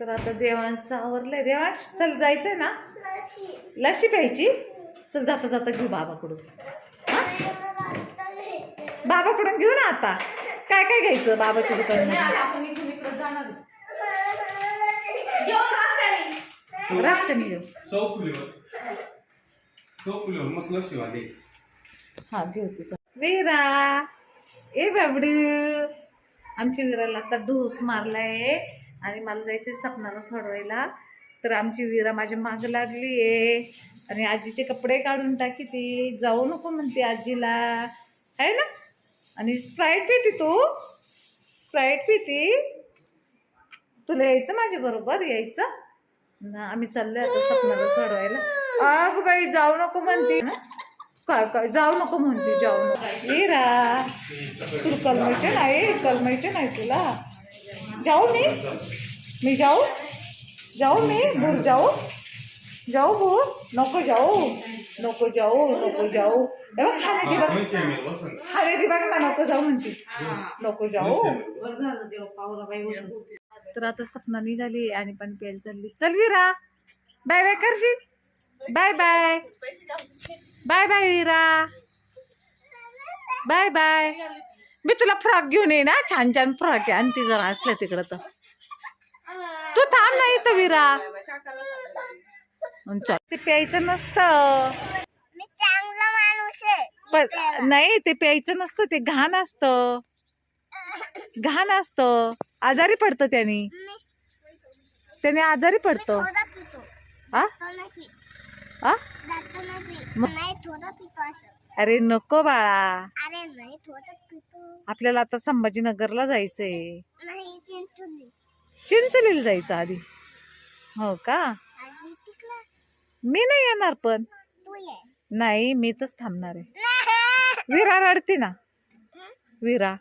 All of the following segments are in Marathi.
तर आता देवांचं आवरलंय. देवांश चल जायचंय ना? लशी प्यायची? चल जाता जाता घेऊ बाबाकडून. हा? बाबाकडून घेऊ ना आता. काय काय घ्यायचं बाबाच्या जाणार रस्त्याने. घेऊ. हा घेऊ तिथं. वीरा ए बाबडू. आमच्या वीराला आता ढोस मारलाय. आणि मला जायचं सपनाला सोडवायला. तर आमची वीरा माझ्या मागं लागली आहे. आणि आजीचे कपडे काढून टाकी ती. जाऊ नको म्हणते आजीला. आहे ना? आणि स्प्राईट पिती तू? स्प्राईट पिती? तुला यायचं माझ्या बरोबर? यायचं? ना आम्ही चाललोय आता सपनाला सोडवायला. अग बाई जाऊ नको म्हणते. ना काय काय जाऊ नको म्हणते जाऊ नको. वीरा तुला कलमायचे नाही कलमायचे नाही तुला. जाऊ मी। मी जाऊ जाऊ मी भूर जाऊ जाऊ भूर नको जाऊ नको जाऊ नको जाऊ हे बघ खाणे ती बघ दोनशे एम एल वसंत खाणे ती बघ ना नको जाऊ म्हणते. नको जाऊ. तर आता सपना निघाली आणि पण प्यायला चालली. चल विरा. बाय बाय करशील bye bye. Bye bye Vira. Bye bye. मी तुला फ्रॉक घेऊन ये ना. छान छान फ्रॉक आहे. आणि ती जरा असल्या तिकडं तर. तू थांब नाही इथं विरा. चल. ते प्यायचं नसतं. मी चांगला माणूस आहे. पण नाही ते प्यायचं नसतं. ते घाण असतं. घाण असतं. आजारी पडतं त्याने. मी त्याने आजारी पडतं. थोडा पितो. आ? तो नाही. पित आ? जास्त नाही. पित मग- नाही थोडा पितो असं. अरे नको बाळा. आपल्याला आता संभाजीनगरला जायचंय. चिंचलीला जायचं आधी. हो का? मी नाही येणार पण. नाही मी तर थांबणार आहे. विरा रडते ना. विरा.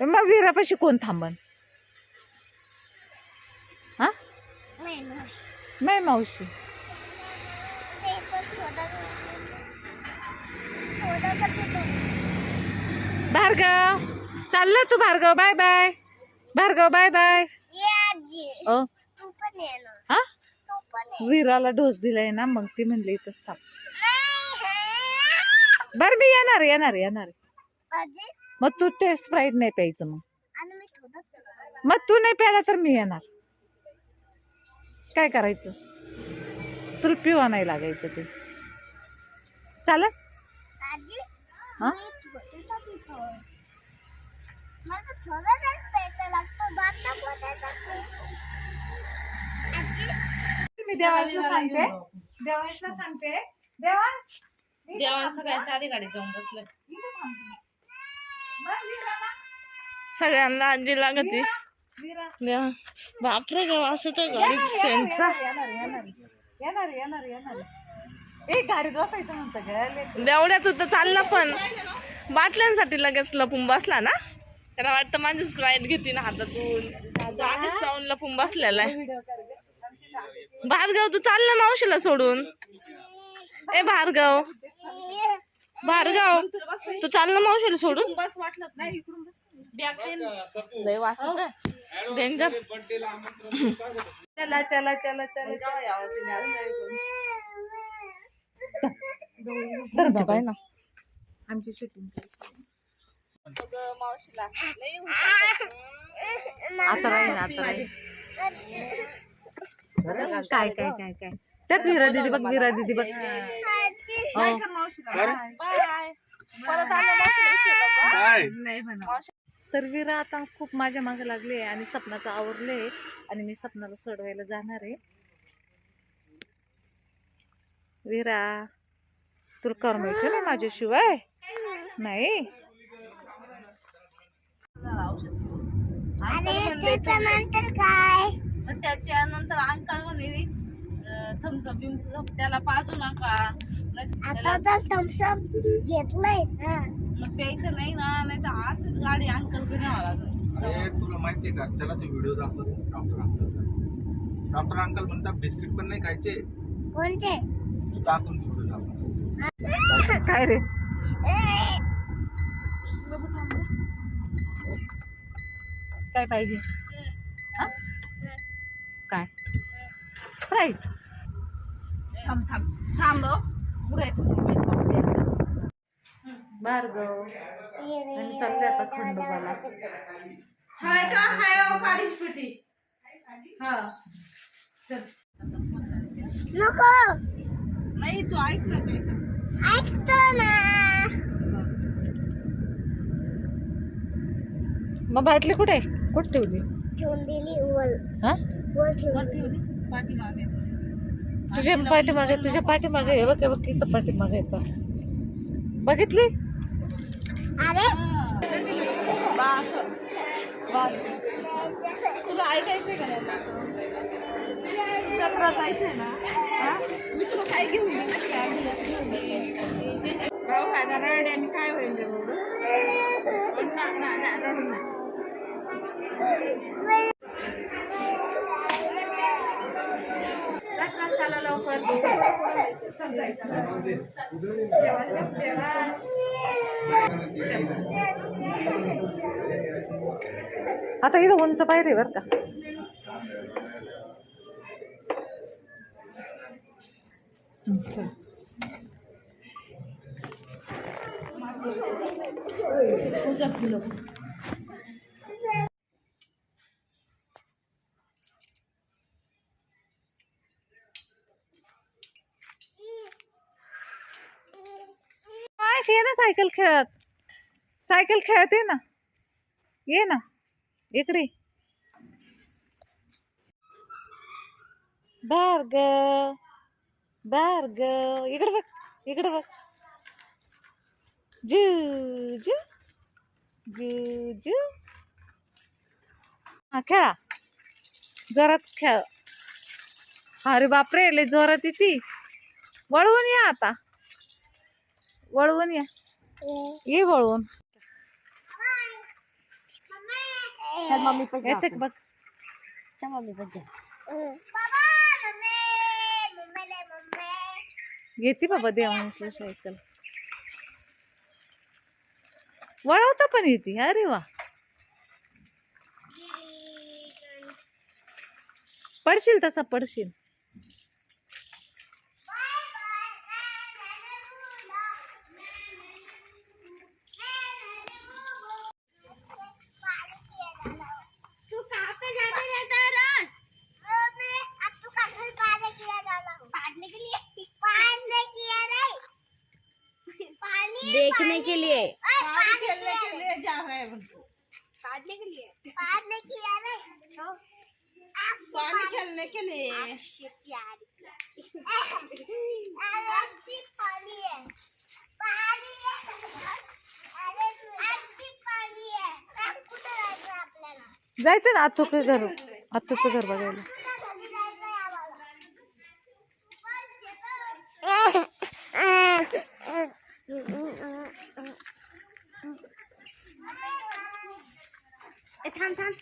मग विरापाशी कोण थांबन? हा? नाही मावशी. भार्गव चाललं तू Bhargav bye bye Bhargav bye bye हा? विराला डोस दिलाय ना मग ती म्हणली इथंच थांब. बरं मी येणार येणार येणार. मग तू ते स्प्राईट नाही प्यायचं मग. मग तू नाही प्यायला तर मी येणार. काय करायचं? तुला पिवा नाही लागायचं ते. चालेल आजी हा? मी थोडासा पितो मला थोडा जर प्यायचा लागतो दात पोटायचा मी देवांशला सांगते. देवांशला सांगते. देवांश सगळ्यांच्या आधी गाडी जाऊन बसलं. सगळ्यांना आजी लागत. देवा. बापरे देवा असं तर सेंटचा येणार, येणार, येणार, येणार. ए गाडीत बसायचं म्हणतं गं. देवड्यात तर चालला पण. बाटल्यांसाठी लगेच लपून बसला ना? त्याला वाटतं माझी स्प्राईट घेते ना हातातून. तो आधीच जाऊन लपून बसलेला आहे. भार्गव तू चाल ना मावशीला सोडून. ए भार्गव. भार्गव तू चाल ना मावशीला सोडून. बस वाटलंच नाही इकडून बस लय वाजत डेंजर चला चला चला चला. तर बाबा. आहे ना. आमची शूटिंग मावशीला. आता राहील आता राहील. काय काय काय काय. त्याच विरा दिदी बघ विरा दिदी बघ. हो. नाही म्हणा. तर विरा आता खूप माझ्या मागे लागले आणि सपनाचं आवरले आणि मी सपनाला सोडवायला जाणार आहे. विरा तुला करमायचं ना माझ्याशिवाय? नाही? काय? त्याच्यानंतर अंकल म्हणे थम्सअप बिमसअप त्याला पाजू नका. थम्सअप घेतलंय मग प्यायचं नाही ना नाही तर असंच गाडी अंकल न्यावं लागेल अरे तुला माहितीये का? त्याला तो व्हिडिओ दाखवतो डॉक्टर अंकलचा. डॉक्टर अंकल म्हणतात बिस्किट पण नाही खायचे. कोणते? दाखव काय रे? काय पाहिजे? हा? काय? स्प्राईट थांब थांब. थांब भार्गव आणि चालले आता खंडोबाला हाय का? हाय ओ काळीच पेटी. हा. चल. नको. नाही तू ऐक ना काय सांग. ऐकतो ना. मग बाटली कुठे आहे? कुठे ठेवली? ठेवून दिली वर. हा? वर ठेवून दिली. पाठीमागे. तुझ्या पाठीमागे तुझ्या पाठीमागे हे बघ हे बघ इथं पाठीमागे येतं बघितली? अरे. बास बास तुला ऐकायचंय का नाही? जायचंय ना? हा? काय घेऊन काय होईल? ना ना ना रडू ना चला लवकर. आता इथं उंच पायरी बर का चल. मावशी, ये ना सायकल खेळत. सायकल खेळत ये ना. ये ना. इकडे. बार्ग बार्ग इकडे बघ इकडे बघ. जू जू जू जू. हा खेळा. जोरात खेळ. अरे बापरे लय जोरात येते. वळवून या आता. वळवून या. ये वळवून. चल मम्मी बघ? मम्मी मम्मी घेते बाबा देवांची सायकल. वळवता पण येते. अरे वा. पडशील तसा पडशील. देखने के लिए। पानी खेलने के लिए। जा रहे हैं। पाने के लिए? पाने तो आपसे पानी खेलने के लिए। अच्छी प्यारी अच्छी पानी है। पानी है। है। जायचं आपल्याला जायचं ना आतुक घर. आत्तूचं घर बघायला कुठे जायचं आम्हाला पण येतं. थांब थांब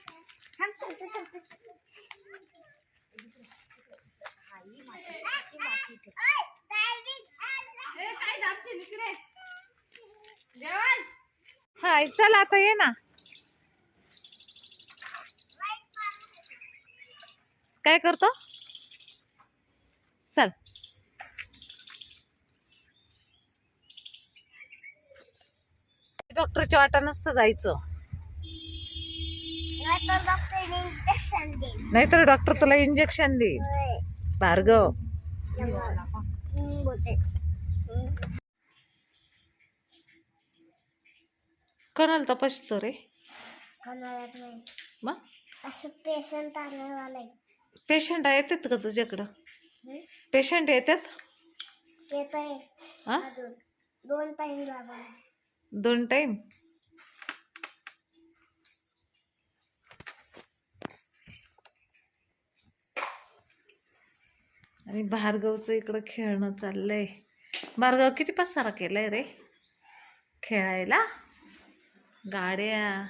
हाय चल आता ये ना. काय करतो? चल. डॉक्टरच्या वाटा नसतं जायचं. इंजेक्शन देईल नाहीतर डॉक्टर तुला इंजेक्शन देईल. होय. भार्गव. हम्म, बोलते कोणाला तपासतो रे? कळत नाही मग? असं पेशंट आले वाले पेशंट येतात का तुझ्याकडं? पेशंट येतात? येत आहे हा? अजून. दोन टाइम लागला दोन टाइम आणि भार्गवचं इकडं खेळणं चाललंय. भार्गव किती पसारा केलाय रे? खेळायला? गाड्या?